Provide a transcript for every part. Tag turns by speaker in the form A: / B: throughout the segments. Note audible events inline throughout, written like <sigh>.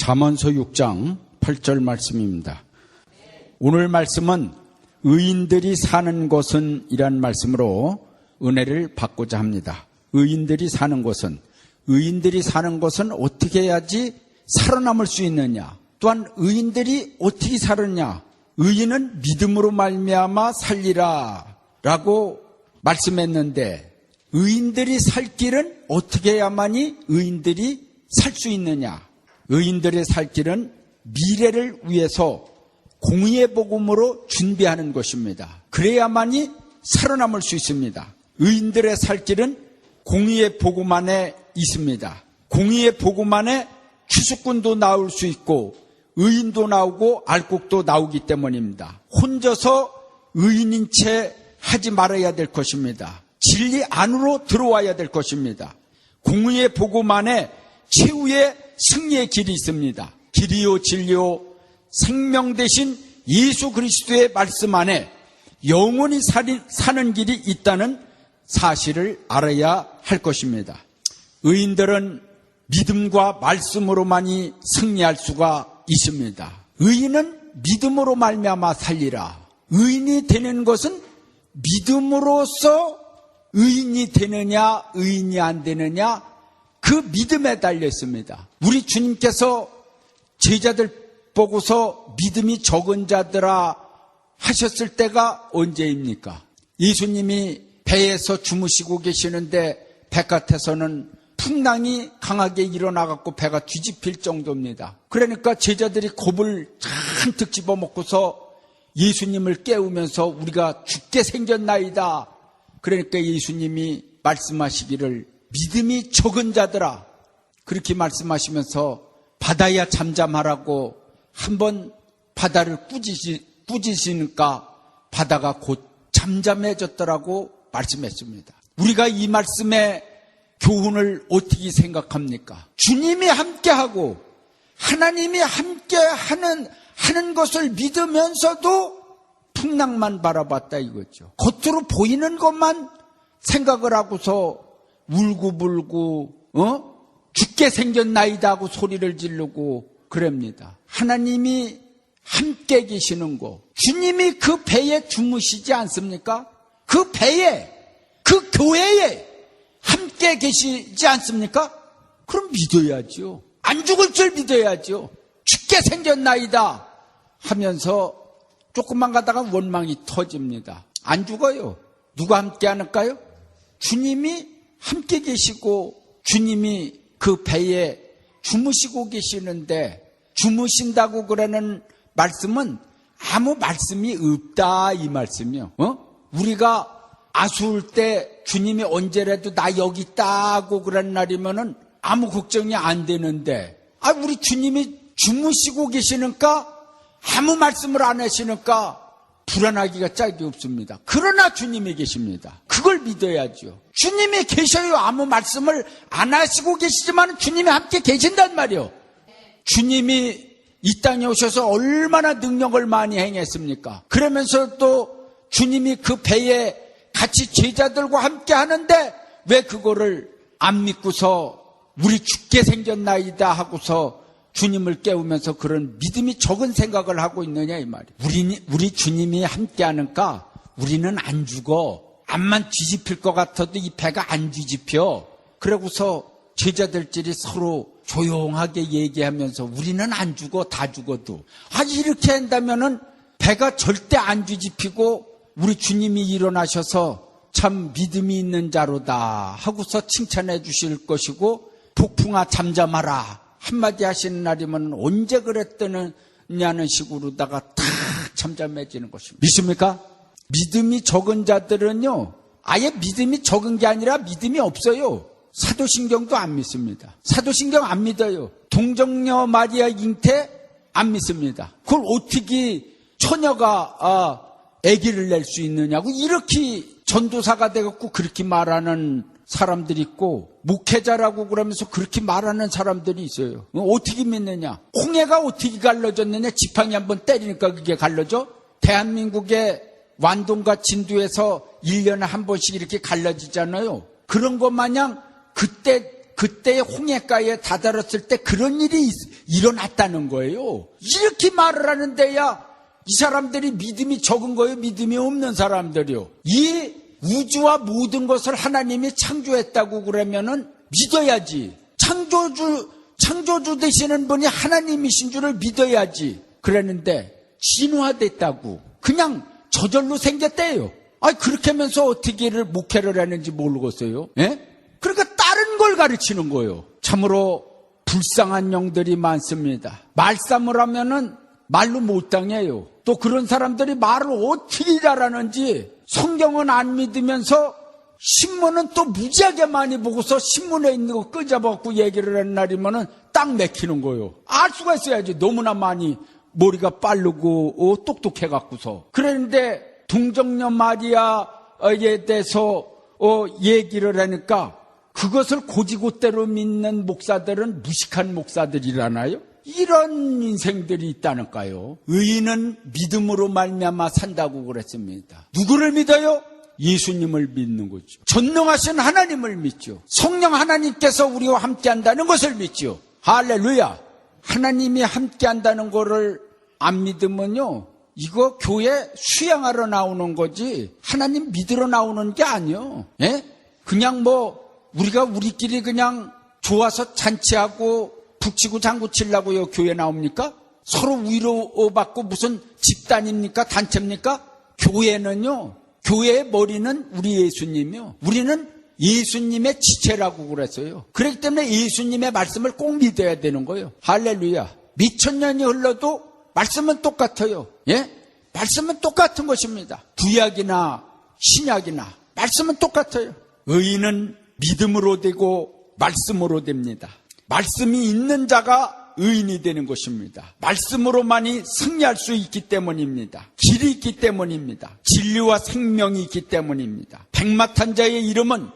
A: 잠언서 6장 8절 말씀입니다. 오늘 말씀은 의인들이 사는 곳은 이란 말씀으로 은혜를 받고자 합니다. 의인들이 사는 곳은 의인들이 사는 곳은 어떻게 해야지 살아남을 수 있느냐? 또한 의인들이 어떻게 살았냐? 의인은 믿음으로 말미암아 살리라라고 말씀했는데 의인들이 살 길은 어떻게 해야만이 의인들이 살 수 있느냐? 의인들의 살 길은 미래를 위해서 공의의 복음으로 준비하는 것입니다. 그래야만이 살아남을 수 있습니다. 의인들의 살 길은 공의의 복음 안에 있습니다. 공의의 복음 안에 추수꾼도 나올 수 있고 의인도 나오고 알곡도 나오기 때문입니다. 혼자서 의인인 채 하지 말아야 될 것입니다. 진리 안으로 들어와야 될 것입니다. 공의의 복음 안에 최후의 승리의 길이 있습니다. 길이요 진리요 생명 대신 예수 그리스도의 말씀 안에 영원히 사는 길이 있다는 사실을 알아야 할 것입니다. 의인들은 믿음과 말씀으로만이 승리할 수가 있습니다. 의인은 믿음으로 말미암아 살리라. 의인이 되는 것은 믿음으로써 의인이 되느냐, 의인이 안 되느냐, 그 믿음에 달려 있습니다. 우리 주님께서 제자들 보고서 믿음이 적은 자들아 하셨을 때가 언제입니까? 예수님이 배에서 주무시고 계시는데 바깥에서는 풍랑이 강하게 일어나갖고 배가 뒤집힐 정도입니다. 그러니까 제자들이 곱을 잔뜩 집어먹고서 예수님을 깨우면서 우리가 죽게 생겼나이다. 그러니까 예수님이 말씀하시기를 믿음이 적은 자들아 그렇게 말씀하시면서 바다야 잠잠하라고 한번 바다를 꾸짖으, 꾸짖으니까 바다가 곧 잠잠해졌더라고 말씀했습니다. 우리가 이 말씀의 교훈을 어떻게 생각합니까? 주님이 함께하고 하나님이 함께하는 하는 것을 믿으면서도 풍랑만 바라봤다 이거죠. 겉으로 보이는 것만 생각을 하고서 울고불고 어? 죽게 생겼나이다 하고 소리를 지르고 그럽니다. 하나님이 함께 계시는 거. 주님이 그 배에 주무시지 않습니까? 그 배에 그 교회에 함께 계시지 않습니까? 그럼 믿어야죠. 안 죽을 줄 믿어야죠. 죽게 생겼나이다 하면서 조금만 가다가 원망이 터집니다. 안 죽어요. 누가 함께 하는까요? 주님이 함께 계시고 주님이 그 배에 주무시고 계시는데 주무신다고 그러는 말씀은 아무 말씀이 없다 이 말씀이요. 어? 우리가 아수울 때 주님이 언제라도 나 여기 있다고 그런 날이면은 아무 걱정이 안 되는데 아 우리 주님이 주무시고 계시니까 아무 말씀을 안 하시니까 불안하기가 짝이 없습니다. 그러나 주님이 계십니다. 그걸 믿어야죠. 주님이 계셔요. 아무 말씀을 안 하시고 계시지만 주님이 함께 계신단 말이요. 주님이 이 땅에 오셔서 얼마나 능력을 많이 행했습니까? 그러면서 또 주님이 그 배에 같이 제자들과 함께 하는데 왜 그거를 안 믿고서 우리 죽게 생겼나이다 하고서 주님을 깨우면서 그런 믿음이 적은 생각을 하고 있느냐 이 말이에요. 우리, 우리 주님이 함께 하니까 우리는 안 죽어. 암만 뒤집힐 것 같아도 이 배가 안 뒤집혀. 그러고서 제자들끼리 서로 조용하게 얘기하면서 우리는 안 죽어 다 죽어도 아 이렇게 한다면은 배가 절대 안 뒤집히고 우리 주님이 일어나셔서 참 믿음이 있는 자로다 하고서 칭찬해 주실 것이고 폭풍아 잠잠하라 한마디 하시는 날이면 언제 그랬더냐는 식으로다가 다 잠잠해지는 것입니다. 믿습니까? 믿음이 적은 자들은요, 아예 믿음이 적은 게 아니라 믿음이 없어요. 사도신경도 안 믿습니다. 사도신경 안 믿어요. 동정녀 마리아 잉태 안 믿습니다. 그걸 어떻게 처녀가 아, 아기를 낼 수 있느냐고 이렇게 전도사가 돼갖고 그렇게 말하는 사람들이 있고 목회자라고 그러면서 그렇게 말하는 사람들이 있어요. 어떻게 믿느냐? 홍해가 어떻게 갈라졌느냐? 지팡이 한번 때리니까 그게 갈라져? 대한민국의 완동과 진도에서 1년에 한 번씩 이렇게 갈라지잖아요. 그런 것 마냥 그때 그때 홍해가에 다다랐을 때 그런 일이 있- 일어났다는 거예요. 이렇게 말을 하는데야 이 사람들이 믿음이 적은 거예요. 믿음이 없는 사람들이요. 이 우주와 모든 것을 하나님이 창조했다고 그러면은 믿어야지. 창조주, 창조주 되시는 분이 하나님이신 줄을 믿어야지. 그랬는데 진화됐다고. 그냥 저절로 생겼대요. 아 그렇게 하면서 어떻게 를 목회를 하는지 모르겠어요. 예? 그러니까 다른 걸 가르치는 거예요. 참으로 불쌍한 영들이 많습니다. 말싸움을 하면은 말로 못 당해요. 또 그런 사람들이 말을 어떻게 잘하는지 성경은 안 믿으면서 신문은 또 무지하게 많이 보고서 신문에 있는 거 끄잡아갖고 얘기를 하는 날이면은 딱 맥히는 거예요. 알 수가 있어야지. 너무나 많이 머리가 빠르고 어, 똑똑해갖고서. 그런데 동정녀 마리아에 대해서 어, 얘기를 하니까 그것을 고지고대로 믿는 목사들은 무식한 목사들이라나요? 이런 인생들이 있다니까요. 의인은 믿음으로 말미암아 산다고 그랬습니다. 누구를 믿어요? 예수님을 믿는 거죠. 전능하신 하나님을 믿죠. 성령 하나님께서 우리와 함께 한다는 것을 믿죠. 할렐루야. 하나님이 함께 한다는 것을 안 믿으면요. 이거 교회 수양하러 나오는 거지 하나님 믿으러 나오는 게 아니요. 예? 그냥 뭐 우리가 우리끼리 그냥 좋아서 잔치하고 북치고 장구 치려고요 교회 나옵니까? 서로 위로받고 무슨 집단입니까? 단체입니까? 교회는요. 교회의 머리는 우리 예수님이요. 우리는 예수님의 지체라고 그랬어요. 그렇기 때문에 예수님의 말씀을 꼭 믿어야 되는 거예요. 할렐루야. 미천년이 흘러도 말씀은 똑같아요. 예? 말씀은 똑같은 것입니다. 구약이나 신약이나 말씀은 똑같아요. 의인은 믿음으로 되고 말씀으로 됩니다. 말씀이 있는 자가 의인이 되는 것입니다. 말씀으로만이 승리할 수 있기 때문입니다. 길이 있기 때문입니다. 진리와 생명이 있기 때문입니다. 백마탄 자의 이름은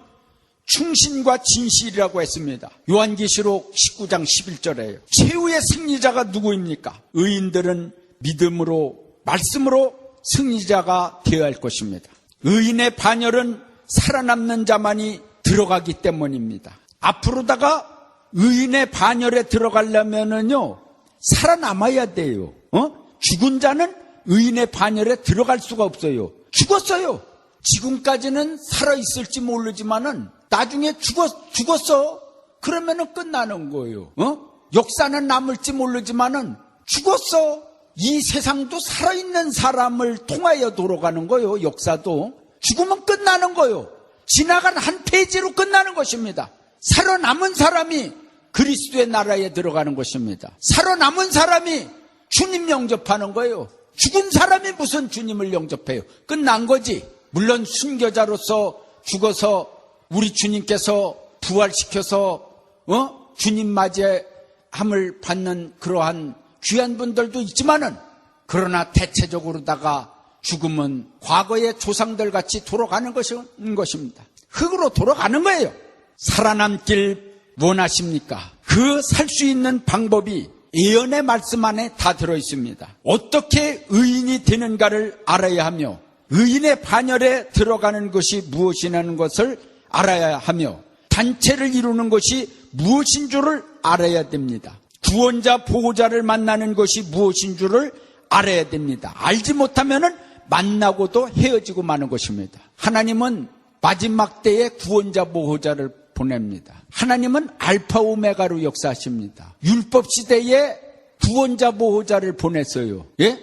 A: 충신과 진실이라고 했습니다. 요한계시록 19장 11절에요. 최후의 승리자가 누구입니까? 의인들은 믿음으로 말씀으로 승리자가 되어야 할 것입니다. 의인의 반열은 살아남는 자만이 들어가기 때문입니다. 앞으로다가 의인의 반열에 들어가려면은요, 살아남아야 돼요. 어? 죽은 자는 의인의 반열에 들어갈 수가 없어요. 죽었어요. 지금까지는 살아있을지 모르지만은 나중에 죽었, 죽었어. 그러면은 끝나는 거예요. 어? 역사는 남을지 모르지만은 죽었어. 이 세상도 살아있는 사람을 통하여 돌아가는 거예요. 역사도. 죽으면 끝나는 거예요. 지나간 한 페이지로 끝나는 것입니다. 살아남은 사람이 그리스도의 나라에 들어가는 것입니다. 살아남은 사람이 주님 영접하는 거예요. 죽은 사람이 무슨 주님을 영접해요? 끝난 거지. 물론 순교자로서 죽어서 우리 주님께서 부활시켜서 어? 주님 맞이함을 받는 그러한 귀한 분들도 있지만은 그러나 대체적으로다가 죽음은 과거의 조상들 같이 돌아가는 것인 것입니다. 흙으로 돌아가는 거예요. 살아남길 원하십니까? 그 살 수 있는 방법이 예언의 말씀 안에 다 들어 있습니다. 어떻게 의인이 되는가를 알아야 하며 의인의 반열에 들어가는 것이 무엇이라는 것을 알아야 하며 단체를 이루는 것이 무엇인 줄을 알아야 됩니다. 구원자 보호자를 만나는 것이 무엇인 줄을 알아야 됩니다. 알지 못하면은 만나고도 헤어지고 마는 것입니다. 하나님은 마지막 때에 구원자 보호자를 보냅니다. 하나님은 알파 오메가로 역사하십니다. 율법 시대에 구원자 보호자를 보냈어요. 예?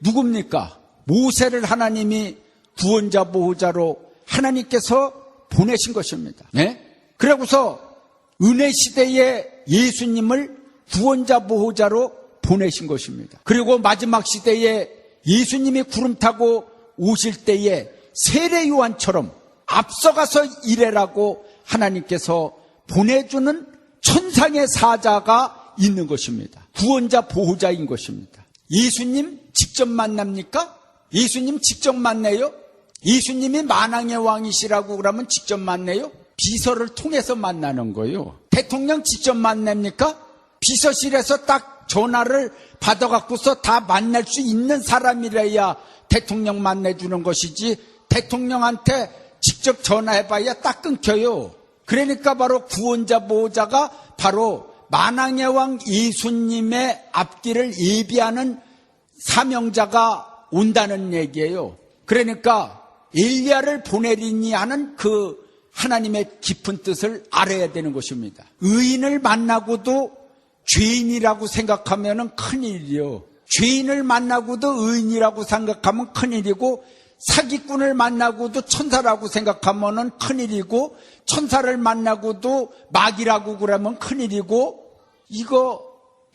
A: 누굽니까? 모세를 하나님이 구원자 보호자로 하나님께서 보내신 것입니다. 예? 그러고서 은혜 시대에 예수님을 구원자 보호자로 보내신 것입니다. 그리고 마지막 시대에 예수님이 구름 타고 오실 때에 세례 요한처럼 앞서가서 일해라고 하나님께서 보내주는 천상의 사자가 있는 것입니다. 구원자 보호자인 것입니다. 예수님 직접 만납니까? 예수님 직접 만나요? 예수님이 만왕의 왕이시라고 그러면 직접 만나요? 비서를 통해서 만나는 거예요. 대통령 직접 만납니까? 비서실에서 딱 전화를 받아갖고서 다 만날 수 있는 사람이라야 대통령 만나주는 것이지 대통령한테 직접 전화해봐야 딱 끊겨요. 그러니까 바로 구원자 보호자가 바로 만왕의 왕 예수님의 앞길을 예비하는 사명자가 온다는 얘기예요. 그러니까 엘리야를 보내리니 하는 그 하나님의 깊은 뜻을 알아야 되는 것입니다. 의인을 만나고도 죄인이라고 생각하면 큰일이요. 죄인을 만나고도 의인이라고 생각하면 큰일이고 사기꾼을 만나고도 천사라고 생각하면 큰일이고 천사를 만나고도 마귀라고 그러면 큰일이고 이거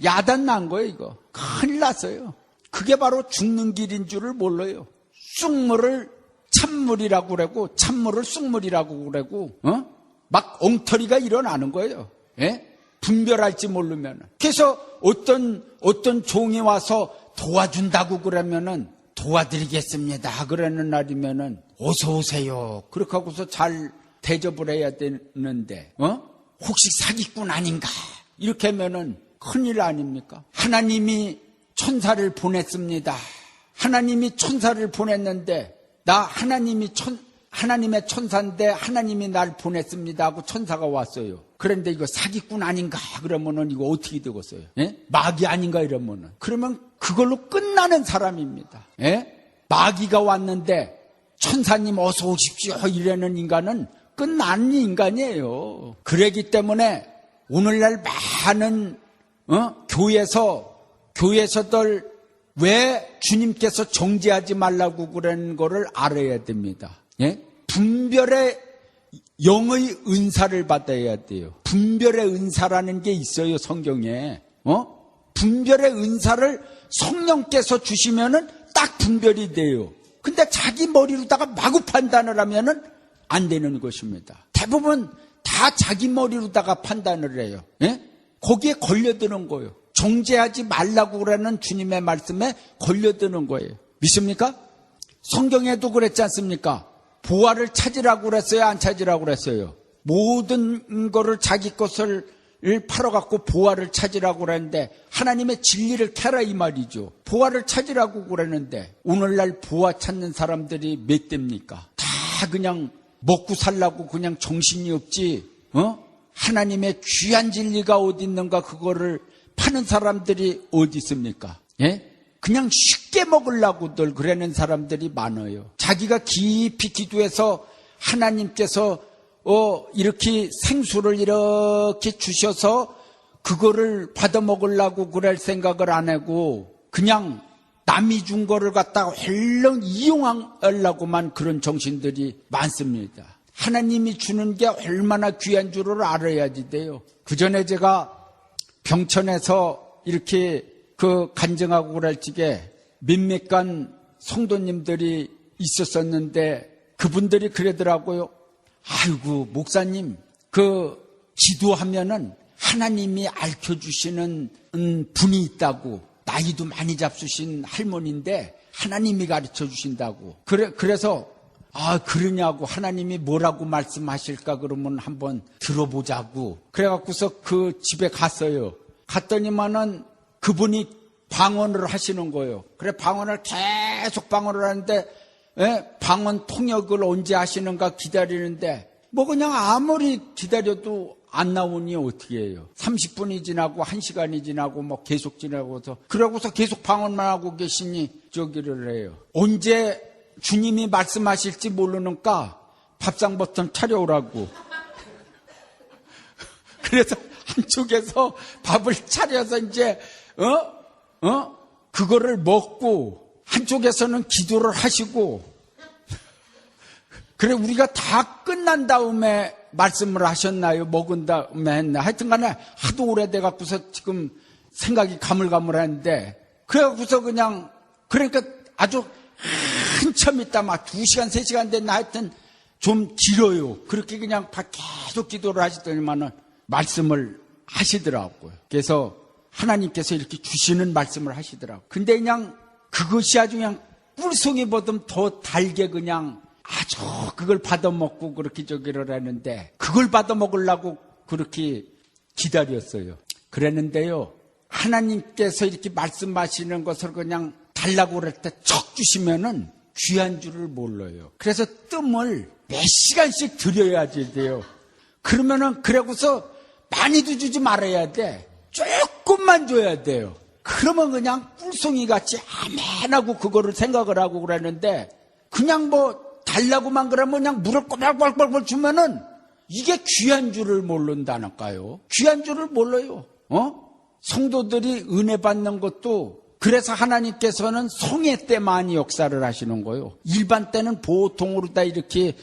A: 야단 난 거예요 이거. 큰일 났어요. 그게 바로 죽는 길인 줄을 몰라요. 쑥물을 찬물이라고 그러고 찬물을 쑥물이라고 그러고 어? 막 엉터리가 일어나는 거예요. 예? 분별할지 모르면 그래서 어떤 어떤 종이 와서 도와준다고 그러면은 도와드리겠습니다. 그러는 날이면은 어서 오세요. 그렇게 하고서 잘 대접을 해야 되는데, 어? 혹시 사기꾼 아닌가? 이렇게 하면은 큰일 아닙니까? 하나님이 천사를 보냈습니다. 하나님이 천사를 보냈는데, 나 하나님이 천, 하나님의 천사인데 하나님이 날 보냈습니다 하고 천사가 왔어요. 그런데 이거 사기꾼 아닌가? 그러면은 이거 어떻게 되겠어요? 예? 마귀 아닌가? 이러면은. 그러면 그걸로 끝나는 사람입니다. 예? 마귀가 왔는데 천사님 어서 오십시오. 이러는 인간은 끝나는 인간이에요. 그러기 때문에 오늘날 많은 어? 교회에서 교회에서들 왜 주님께서 정죄하지 말라고 그러는 거를 알아야 됩니다. 예? 분별의 영의 은사를 받아야 돼요. 분별의 은사라는 게 있어요, 성경에. 어? 분별의 은사를 성령께서 주시면은 딱 분별이 돼요. 근데 자기 머리로다가 마구 판단을 하면은 안 되는 것입니다. 대부분 다 자기 머리로다가 판단을 해요. 예? 거기에 걸려드는 거예요. 정죄하지 말라고 그러는 주님의 말씀에 걸려드는 거예요. 믿습니까? 성경에도 그랬지 않습니까? 보화를 찾으라고 그랬어요? 안 찾으라고 그랬어요? 모든 거를 자기 것을 팔아갖고 보화를 찾으라고 그랬는데 하나님의 진리를 캐라 이 말이죠. 보화를 찾으라고 그랬는데 오늘날 보화 찾는 사람들이 몇 대입니까? 다 그냥 먹고 살라고 그냥 정신이 없지. 어? 하나님의 귀한 진리가 어디 있는가 그거를 파는 사람들이 어디 있습니까? 예? 그냥 쉽게 먹으려고들 그러는 사람들이 많아요. 자기가 깊이 기도해서 하나님께서 어, 이렇게 생수를 이렇게 주셔서 그거를 받아 먹으려고 그럴 생각을 안 하고 그냥 남이 준 거를 갖다가 얼른 이용하려고만 그런 정신들이 많습니다. 하나님이 주는 게 얼마나 귀한 줄을 알아야지 돼요. 그 전에 제가 병천에서 이렇게 그 간증하고 그럴 적에 몇몇 간 성도님들이 있었었는데 그분들이 그러더라고요. 아이고, 목사님, 그 기도하면은 하나님이 알려주시는 음, 분이 있다고. 나이도 많이 잡수신 할머니인데 하나님이 가르쳐 주신다고. 그래, 그래서 아, 그러냐고 하나님이 뭐라고 말씀하실까 그러면 한번 들어보자고. 그래갖고서 그 집에 갔어요. 갔더니만은 그분이 방언을 하시는 거예요. 그래, 방언을 계속 방언을 하는데, 예? 방언 통역을 언제 하시는가 기다리는데, 뭐 그냥 아무리 기다려도 안 나오니 어떻게 해요? 30분이 지나고 1시간이 지나고 뭐 계속 지나고서 그러고서 계속 방언만 하고 계시니 저기를 해요. 언제 주님이 말씀하실지 모르니까 밥상 버튼 차려오라고. <laughs> 그래서 한쪽에서 밥을 차려서 이제 어? 어? 그거를 먹고 한쪽에서는 기도를 하시고 그래 우리가 다 끝난 다음에 말씀을 하셨나요? 먹은 다음에 했나? 하여튼 간에 하도 오래돼 갖고서 지금 생각이 가물가물한데 그래 갖고서 그냥 그러니까 아주 한참 있다 막 두 시간 세 시간 됐나 하여튼 좀 길어요. 그렇게 그냥 계속 기도를 하시더니만은 말씀을 하시더라고요. 그래서 하나님께서 이렇게 주시는 말씀을 하시더라고요. 근데 그냥 그것이 아주 그냥 꿀송이 보듬 더 달게 그냥 아주 그걸 받아먹고 그렇게 저기를 하는데 그걸 받아먹으려고 그렇게 기다렸어요. 그랬는데요. 하나님께서 이렇게 말씀하시는 것을 그냥 달라고 그럴 때 척 주시면은 귀한 줄을 몰라요. 그래서 뜸을 몇 시간씩 들여야지 돼요. 그러면은 그러고서 많이도 주지 말아야 돼. 조금만 줘야 돼요. 그러면 그냥 꿀송이 같이 아멘하고 그거를 생각을 하고 그러는데 그냥 뭐 달라고만 그러면 그냥 물을 꼬박꼬박꼬박 주면은 이게 귀한 줄을 모른다니까요. 귀한 줄을 몰라요. 어? 성도들이 은혜 받는 것도 그래서 하나님께서는 성회 때 많이 역사를 하시는 거예요. 일반 때는 보통으로 다 이렇게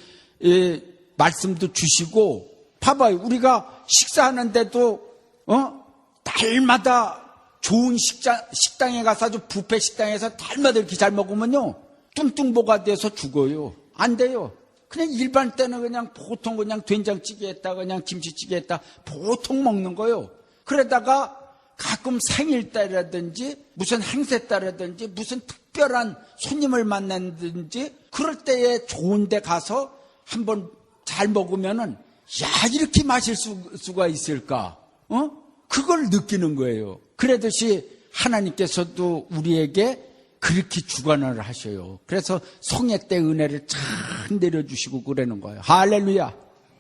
A: 예, 말씀도 주시고 봐봐요. 우리가 식사하는데도 어? 달마다 좋은 식자, 식당에 가서 아주 부페 식당에서 달마다 이렇게 잘 먹으면요. 뚱뚱보가 돼서 죽어요. 안 돼요. 그냥 일반 때는 그냥 보통 그냥 된장찌개 했다, 그냥 김치찌개 했다, 보통 먹는 거예요. 그러다가 가끔 생일 때라든지 무슨 행세 때라든지 무슨 특별한 손님을 만난든지 그럴 때에 좋은 데 가서 한번 잘 먹으면은 야, 이렇게 마실 수, 수가 있을까? 어? 그걸 느끼는 거예요. 그러듯이 하나님께서도 우리에게 그렇게 주관을 하셔요. 그래서 성회 때 은혜를 참 내려주시고 그러는 거예요. 할렐루야.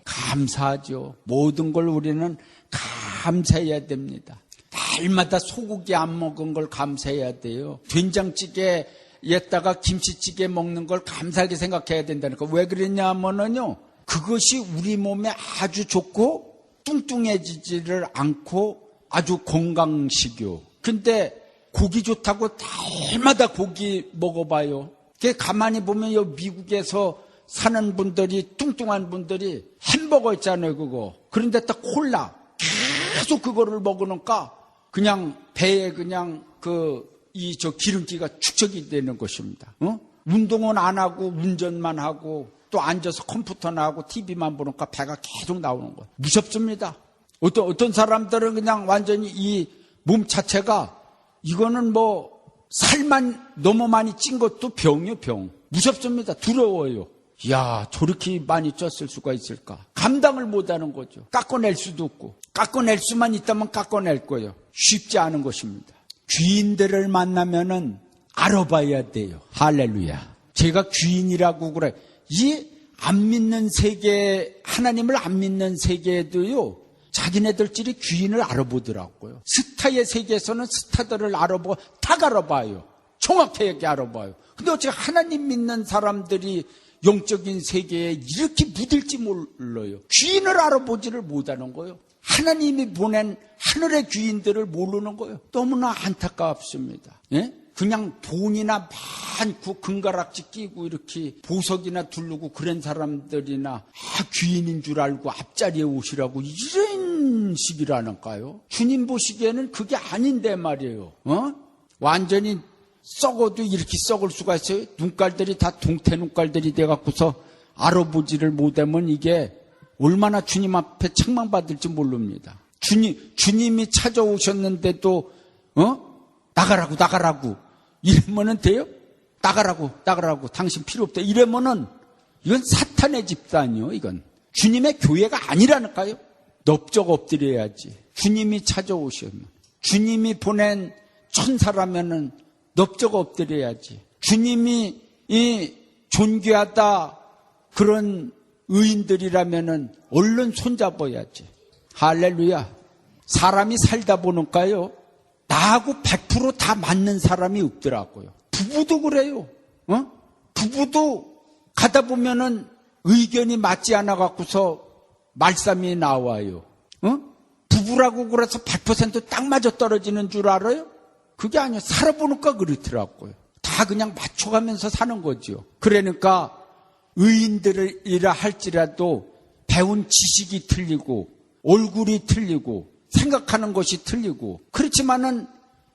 A: 감사하죠. 모든 걸 우리는 감사해야 됩니다. 날마다 소고기 안 먹은 걸 감사해야 돼요. 된장찌개 에다가 김치찌개 먹는 걸 감사하게 생각해야 된다니까. 왜 그랬냐 하면은요. 그것이 우리 몸에 아주 좋고 뚱뚱해지지를 않고 아주 건강식이요. 근데 고기 좋다고 날마다 고기 먹어봐요. 그 가만히 보면 요 미국에서 사는 분들이 뚱뚱한 분들이 햄버거 있잖아요, 그거. 그런데 딱 콜라 계속 그거를 먹으니까 그냥 배에 그냥 그 이 저 기름기가 축적이 되는 것입니다. 어? 운동은 안 하고 운전만 하고 또 앉아서 컴퓨터나 하고 TV만 보니까 배가 계속 나오는 거예요. 무섭습니다. 어떤 어떤 사람들은 그냥 완전히 이 몸 자체가 이거는 뭐 살만 너무 많이 찐 것도 병이요 병. 무섭습니다. 두려워요. 야 저렇게 많이 쪘을 수가 있을까? 감당을 못하는 거죠. 깎아낼 수도 없고 깎아낼 수만 있다면 깎아낼 거예요. 쉽지 않은 것입니다. 귀인들을 만나면은 알아봐야 돼요. 할렐루야. 제가 귀인이라고 그래. 이 안 믿는 세계 하나님을 안 믿는 세계에도요. 자기네들끼리 귀인을 알아보더라고요. 스타의 세계에서는 스타들을 알아보고 다 알아봐요. 정확하게 알아봐요. 근데 어째 하나님 믿는 사람들이 영적인 세계에 이렇게 묻을지 몰라요. 귀인을 알아보지를 못하는 거예요. 하나님이 보낸 하늘의 귀인들을 모르는 거예요. 너무나 안타깝습니다. 예? 그냥 돈이나 많고 금가락지 끼고 이렇게 보석이나 두르고 그런 사람들이나 아, 귀인인 줄 알고 앞자리에 오시라고 이런 식이라는가요? 주님 보시기에는 그게 아닌데 말이에요. 어? 완전히 썩어도 이렇게 썩을 수가 있어요. 눈깔들이 다 동태 눈깔들이 돼갖고서 알아보지를 못하면 이게 얼마나 주님 앞에 책망받을지 모릅니다. 주님, 주님이 찾아오셨는데도, 어? 나가라고, 나가라고. 이러면은 돼요? 나가라고, 나가라고. 당신 필요 없다. 이러면은, 이건 사탄의 집단이요, 이건. 주님의 교회가 아니라니까요? 넓적 엎드려야지. 주님이 찾아오시면. 주님이 보낸 천사라면은 넓적 엎드려야지. 주님이 이 존귀하다 그런 의인들이라면은 얼른 손잡아야지. 할렐루야. 사람이 살다 보니까요. 나하고 100%다 맞는 사람이 없더라고요. 부부도 그래요. 어? 부부도 가다 보면은 의견이 맞지 않아 갖고서 말씀이 나와요. 어? 부부라고 그래서 100%딱 맞아 떨어지는 줄 알아요? 그게 아니에요. 살아보니까 그렇더라고요. 다 그냥 맞춰가면서 사는 거죠. 그러니까 의인들이라 할지라도 배운 지식이 틀리고 얼굴이 틀리고 생각하는 것이 틀리고 그렇지만은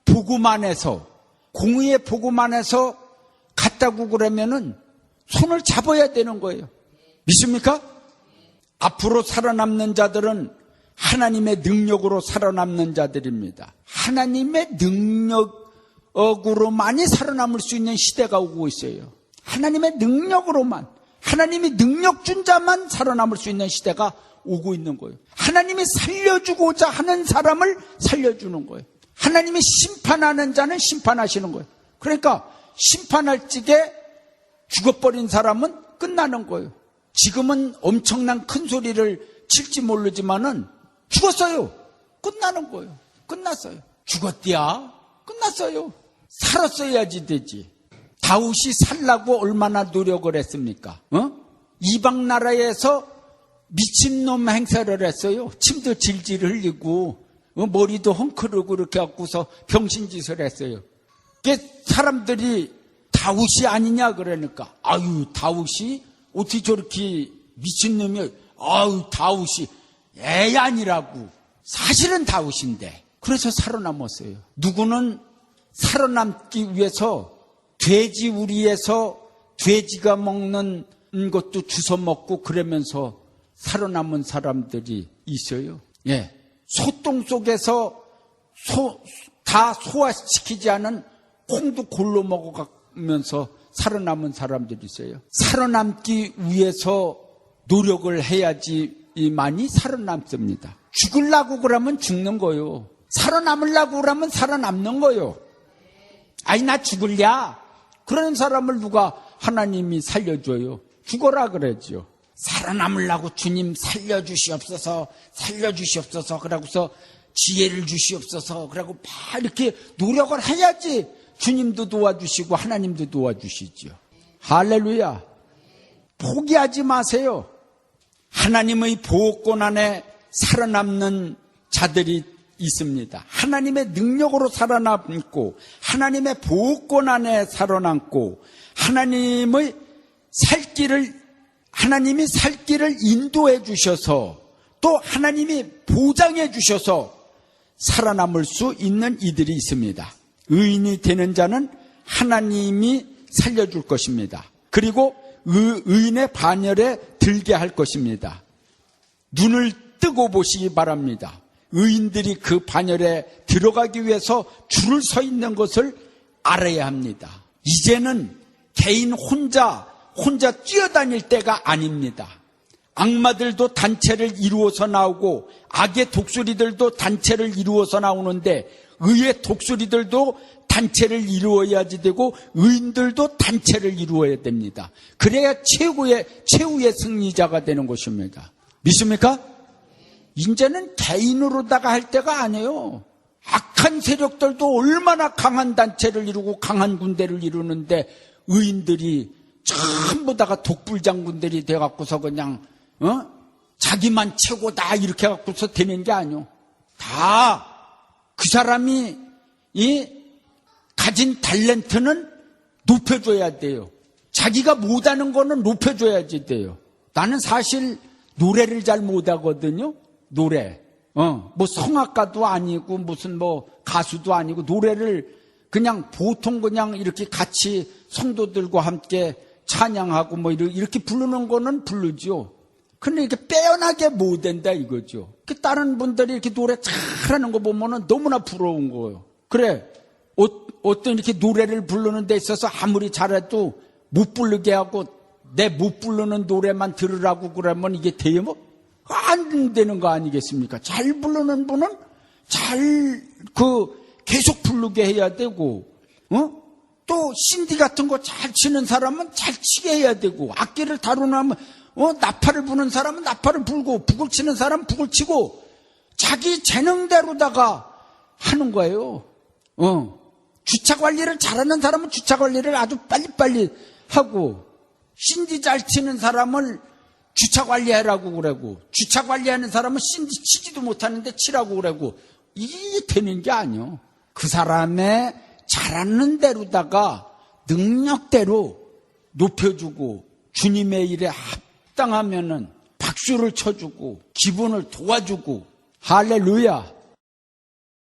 A: 보고만 해서 공의의 보고만 해서 갔다고 그러면은 손을 잡아야 되는 거예요. 믿습니까? 앞으로 살아남는 자들은 하나님의 능력으로 살아남는 자들입니다. 하나님의 능력으로만이 살아남을 수 있는 시대가 오고 있어요. 하나님의 능력으로만, 하나님이 능력 준 자만 살아남을 수 있는 시대가 오고 있는 거예요. 하나님이 살려주고자 하는 사람을 살려주는 거예요. 하나님이 심판하는 자는 심판하시는 거예요. 그러니까 심판할 적에 죽어버린 사람은 끝나는 거예요. 지금은 엄청난 큰 소리를 칠지 모르지만은 죽었어요. 끝나는 거예요. 끝났어요. 죽었디야? 끝났어요. 살았어야지 되지. 다윗이 살라고 얼마나 노력을 했습니까? 어? 이방 나라에서 미친놈 행세를 했어요. 침도 질질 흘리고 어, 머리도 헝클고 그렇게 갖고서 병신짓을 했어요. 그 사람들이 다윗이 아니냐 그러니까 아유 다윗이 어떻게 저렇게 미친놈이 아유 다윗이 애 아니라고 사실은 다윗인데 그래서 살아남았어요. 누구는 살아남기 위해서 돼지 우리에서 돼지가 먹는 것도 주워 먹고 그러면서 살아남은 사람들이 있어요. 예. 소똥 속에서 소, 다 소화시키지 않은 콩도 골로 먹어가면서 살아남은 사람들이 있어요. 살아남기 위해서 노력을 해야지만이 살아남습니다. 죽으려고 그러면 죽는 거요. 살아남으려고 그러면 살아남는 거요. 아니, 나 죽을랴? 그런 사람을 누가 하나님이 살려줘요. 죽어라 그러죠. 살아남으려고 주님 살려주시옵소서, 살려주시옵소서, 그러고서 지혜를 주시옵소서, 그러고 막 이렇게 노력을 해야지 주님도 도와주시고 하나님도 도와주시죠. 할렐루야. 포기하지 마세요. 하나님의 보호권 안에 살아남는 자들이 있습니다. 하나님의 능력으로 살아남고, 하나님의 보호권 안에 살아남고, 하나님의 살 길을, 하나님이 살 길을 인도해 주셔서, 또 하나님이 보장해 주셔서 살아남을 수 있는 이들이 있습니다. 의인이 되는 자는 하나님이 살려줄 것입니다. 그리고 의, 의인의 반열에 들게 할 것입니다. 눈을 뜨고 보시기 바랍니다. 의인들이 그 반열에 들어가기 위해서 줄을 서 있는 것을 알아야 합니다. 이제는 개인 혼자, 혼자 뛰어다닐 때가 아닙니다. 악마들도 단체를 이루어서 나오고 악의 독수리들도 단체를 이루어서 나오는데 의의 독수리들도 단체를 이루어야지 되고 의인들도 단체를 이루어야 됩니다. 그래야 최고의 최후의 승리자가 되는 것입니다. 믿습니까? 이제는 개인으로다가 할 때가 아니에요. 악한 세력들도 얼마나 강한 단체를 이루고 강한 군대를 이루는데 의인들이 전부 다가 독불장군들이 돼갖고서 그냥 어? 자기만 최고다 이렇게 갖고서 되는 게 아니요. 다그 사람이 이 가진 탤런트는 높여줘야 돼요. 자기가 못하는 거는 높여줘야지 돼요. 나는 사실 노래를 잘 못하거든요. 노래. 어, 뭐 성악가도 아니고 무슨 뭐 가수도 아니고 노래를 그냥 보통 그냥 이렇게 같이 성도들과 함께 찬양하고 뭐 이렇게 부르는 거는 부르죠. 근데 이렇게 빼어나게 못 된다 이거죠. 그 다른 분들이 이렇게 노래 잘하는 거 보면은 너무나 부러운 거예요. 그래. 어, 어떤 이렇게 노래를 부르는 데 있어서 아무리 잘해도 못 부르게 하고 내 못 부르는 노래만 들으라고 그러면 이게 돼요? 뭐? 안 되는 거 아니겠습니까? 잘 부르는 분은 잘 그 계속 부르게 해야 되고, 어? 또 신디 같은 거 잘 치는 사람은 잘 치게 해야 되고, 악기를 다루면 어, 나팔을 부는 사람은 나팔을 불고, 북을 치는 사람은 북을 치고, 자기 재능대로다가 하는 거예요. 어. 주차 관리를 잘하는 사람은 주차 관리를 아주 빨리빨리 하고, 신디 잘 치는 사람을 주차 관리하라고 그러고, 주차 관리하는 사람은 신디 치지도 못하는데 치라고 그러고, 이게 되는 게 아니요. 그 사람의 잘하는 대로다가 능력대로 높여주고, 주님의 일에 합당하면은 박수를 쳐주고, 기분을 도와주고, 할렐루야.